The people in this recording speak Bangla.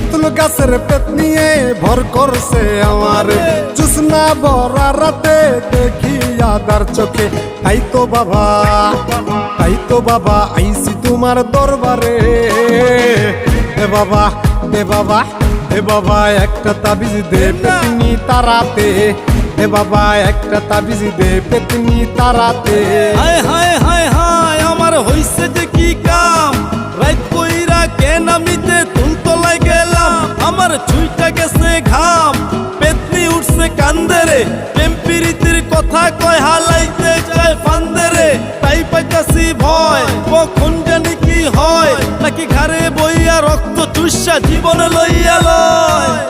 তেঁতুল গাছের ভর করছে আমার। বরা রাতে দেখি আদার চোখে বাবা বাবা আইসি তোমার দরবারে। এ বাবা এ বাবা এ বাবা, একটা তাবিজ দে পেতনি তারাতে। এ বাবা, একটা তাবিজ দে পেতনি তারাতে। হায় হায় আমার ছুইটা গেছে ঘাম, পেতনি উঠছে কান্দেরে। টেম্পিরিতির কথা কয়, হালাইতে যায় ফান্দেরে। তাই পাইতাছি ভয়, কখন জানি কি হয়। নাকি ঘরে বইয়া রক্ত চুষা জীবনে লইয়া লয়।